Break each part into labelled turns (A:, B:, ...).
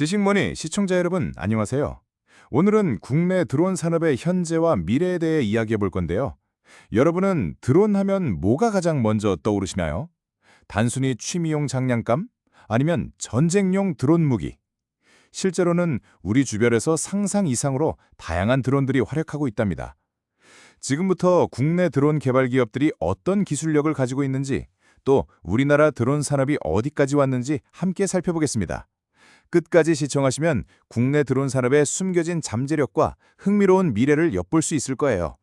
A: 지식머니 시청자 여러분 안녕하세요. 오늘은 국내 드론 산업의 현재와 미래에 대해 이야기해 볼 건데요. 여러분은 드론 하면 뭐가 가장 먼저 떠오르시나요? 단순히 취미용 장난감? 아니면 전쟁용 드론 무기? 실제로는 우리 주변에서 상상 이상으로 다양한 드론들이 활약하고 있답니다. 지금부터 국내 드론 개발 기업들이 어떤 기술력을 가지고 있는지, 또 우리나라 드론 산업이 어디까지 왔는지 함께 살펴보겠습니다. 끝까지 시청하시면 국내 드론 산업의 숨겨진 잠재력과 흥미로운 미래를 엿볼 수 있을 거예요.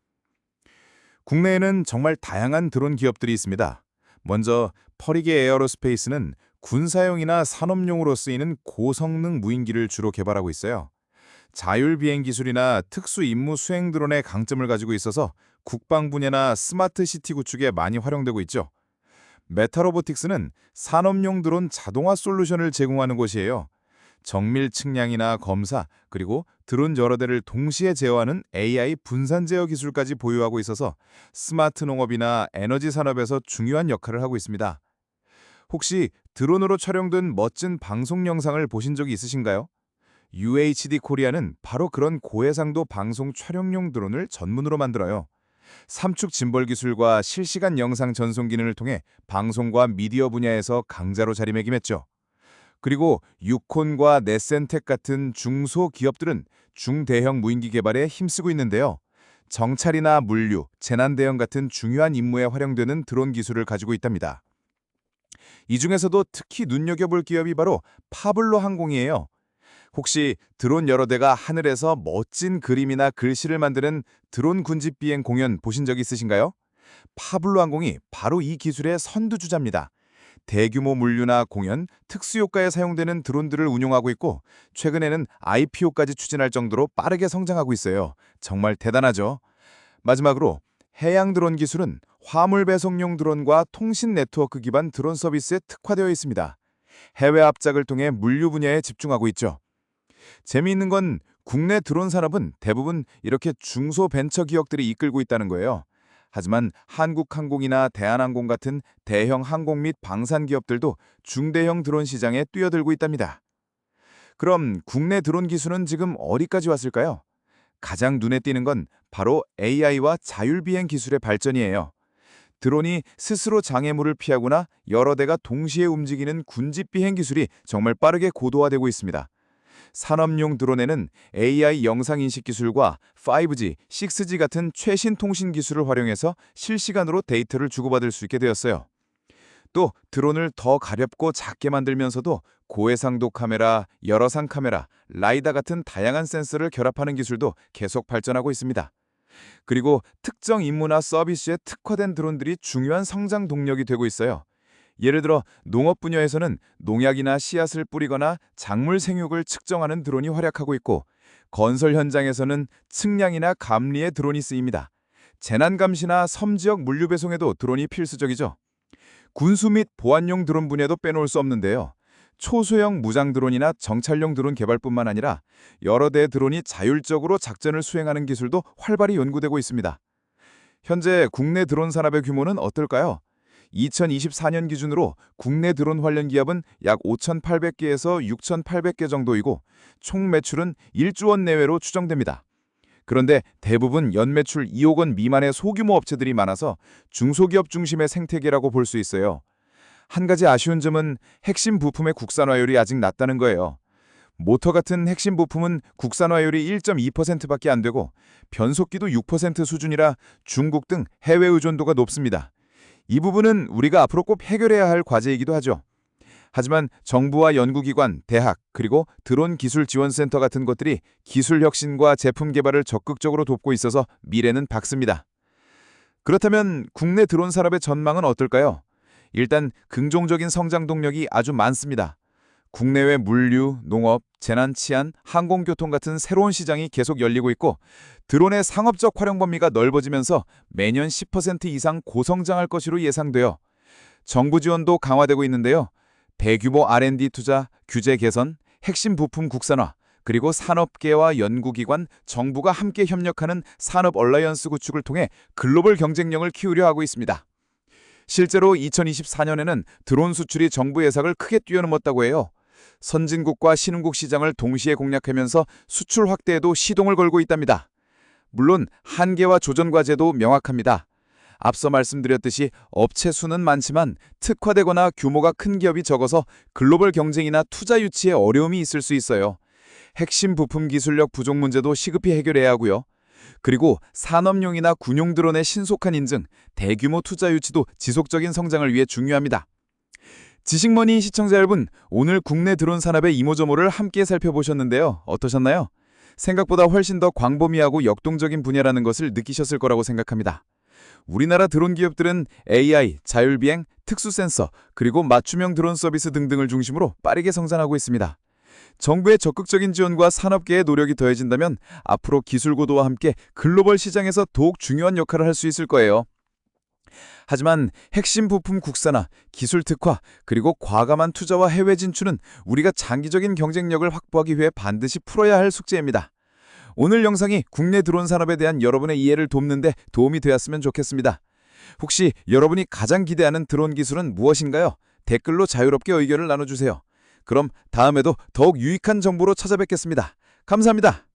A: 국내에는 정말 다양한 드론 기업들이 있습니다. 먼저 퍼리게 에어로스페이스는 군사용이나 산업용으로 쓰이는 고성능 무인기를 주로 개발하고 있어요. 자율 비행 기술이나 특수 임무 수행 드론의 강점을 가지고 있어서 국방 분야나 스마트 시티 구축에 많이 활용되고 있죠. 메타로보틱스는 산업용 드론 자동화 솔루션을 제공하는 곳이에요. 정밀 측량이나 검사, 그리고 드론 여러 대를 동시에 제어하는 AI 분산 제어 기술까지 보유하고 있어서 스마트 농업이나 에너지 산업에서 중요한 역할을 하고 있습니다. 혹시 드론으로 촬영된 멋진 방송 영상을 보신 적이 있으신가요? UHD 코리아는 바로 그런 고해상도 방송 촬영용 드론을 전문으로 만들어요. 삼축 짐벌 기술과 실시간 영상 전송 기능을 통해 방송과 미디어 분야에서 강자로 자리매김했죠. 그리고 유콘과 네센텍 같은 중소기업들은 중대형 무인기 개발에 힘쓰고 있는데요. 정찰이나 물류, 재난 대응 같은 중요한 임무에 활용되는 드론 기술을 가지고 있답니다. 이 중에서도 특히 눈여겨볼 기업이 바로 파블로 항공이에요. 혹시 드론 여러 대가 하늘에서 멋진 그림이나 글씨를 만드는 드론 군집 비행 공연 보신 적 있으신가요? 파블로 항공이 바로 이 기술의 선두주자입니다. 대규모 물류나 공연, 특수효과에 사용되는 드론들을 운용하고 있고 최근에는 IPO까지 추진할 정도로 빠르게 성장하고 있어요. 정말 대단하죠? 마지막으로 해양 드론 기술은 화물 배송용 드론과 통신 네트워크 기반 드론 서비스에 특화되어 있습니다. 해외 합작을 통해 물류 분야에 집중하고 있죠. 재미있는 건 국내 드론 산업은 대부분 이렇게 중소 벤처 기업들이 이끌고 있다는 거예요. 하지만 한국항공이나 대한항공 같은 대형 항공 및 방산 기업들도 중대형 드론 시장에 뛰어들고 있답니다. 그럼 국내 드론 기술은 지금 어디까지 왔을까요? 가장 눈에 띄는 건 바로 AI와 자율비행 기술의 발전이에요. 드론이 스스로 장애물을 피하거나 여러 대가 동시에 움직이는 군집비행 기술이 정말 빠르게 고도화되고 있습니다. 산업용 드론에는 AI 영상인식 기술과 5G, 6G 같은 최신 통신 기술을 활용해서 실시간으로 데이터를 주고받을 수 있게 되었어요. 또 드론을 더 가볍고 작게 만들면서도 고해상도 카메라, 열화상 카메라, 라이다 같은 다양한 센서를 결합하는 기술도 계속 발전하고 있습니다. 그리고 특정 임무나 서비스에 특화된 드론들이 중요한 성장 동력이 되고 있어요. 예를 들어 농업 분야에서는 농약이나 씨앗을 뿌리거나 작물 생육을 측정하는 드론이 활약하고 있고 건설 현장에서는 측량이나 감리에 드론이 쓰입니다. 재난 감시나 섬 지역 물류 배송에도 드론이 필수적이죠. 군수 및 보안용 드론 분야도 빼놓을 수 없는데요. 초소형 무장 드론이나 정찰용 드론 개발뿐만 아니라 여러 대의 드론이 자율적으로 작전을 수행하는 기술도 활발히 연구되고 있습니다. 현재 국내 드론 산업의 규모는 어떨까요? 2024년 기준으로 국내 드론 관련 기업은 약 5,800개에서 6,800개 정도이고 총 매출은 1조 원 내외로 추정됩니다. 그런데 대부분 연매출 2억 원 미만의 소규모 업체들이 많아서 중소기업 중심의 생태계라고 볼 수 있어요. 한 가지 아쉬운 점은 핵심 부품의 국산화율이 아직 낮다는 거예요. 모터 같은 핵심 부품은 국산화율이 1.2%밖에 안 되고 변속기도 6% 수준이라 중국 등 해외 의존도가 높습니다. 이 부분은 우리가 앞으로 꼭 해결해야 할 과제이기도 하죠. 하지만 정부와 연구기관, 대학, 그리고 드론 기술 지원센터 같은 것들이 기술 혁신과 제품 개발을 적극적으로 돕고 있어서 미래는 밝습니다. 그렇다면 국내 드론 산업의 전망은 어떨까요? 일단 긍정적인 성장 동력이 아주 많습니다. 국내외 물류, 농업, 재난 치안, 항공교통 같은 새로운 시장이 계속 열리고 있고 드론의 상업적 활용 범위가 넓어지면서 매년 10% 이상 고성장할 것으로 예상되어 정부 지원도 강화되고 있는데요. 대규모 R&D 투자, 규제 개선, 핵심 부품 국산화, 그리고 산업계와 연구기관, 정부가 함께 협력하는 산업 얼라이언스 구축을 통해 글로벌 경쟁력을 키우려 하고 있습니다. 실제로 2024년에는 드론 수출이 정부 예상을 크게 뛰어넘었다고 해요.
B: 선진국과 신흥국 시장을 동시에 공략하면서 수출 확대에도 시동을 걸고 있답니다. 물론 한계와 조전 과제도 명확합니다. 앞서 말씀드렸듯이 업체 수는 많지만 특화되거나 규모가 큰 기업이 적어서 글로벌 경쟁이나 투자 유치에 어려움이 있을 수 있어요. 핵심 부품 기술력 부족 문제도 시급히 해결해야 하고요. 그리고 산업용이나 군용 드론의 신속한 인증, 대규모 투자 유치도 지속적인 성장을 위해 중요합니다. 지식머니 시청자 여러분, 오늘 국내 드론 산업의 이모저모를 함께 살펴보셨는데요. 어떠셨나요? 생각보다 훨씬 더 광범위하고 역동적인 분야라는 것을 느끼셨을 거라고 생각합니다. 우리나라 드론 기업들은 AI, 자율비행, 특수 센서, 그리고 맞춤형 드론 서비스 등등을 중심으로 빠르게 성장하고 있습니다. 정부의 적극적인 지원과 산업계의 노력이 더해진다면 앞으로 기술 고도와 함께 글로벌 시장에서 더욱 중요한 역할을 할 수 있을 거예요. 하지만 핵심 부품 국산화, 기술 특화, 그리고 과감한 투자와 해외 진출은 우리가 장기적인 경쟁력을 확보하기 위해 반드시 풀어야 할 숙제입니다. 오늘 영상이 국내 드론 산업에 대한 여러분의 이해를 돕는 데 도움이 되었으면 좋겠습니다. 혹시 여러분이 가장 기대하는 드론 기술은 무엇인가요? 댓글로 자유롭게 의견을 나눠주세요. 그럼 다음에도 더욱 유익한 정보로 찾아뵙겠습니다. 감사합니다.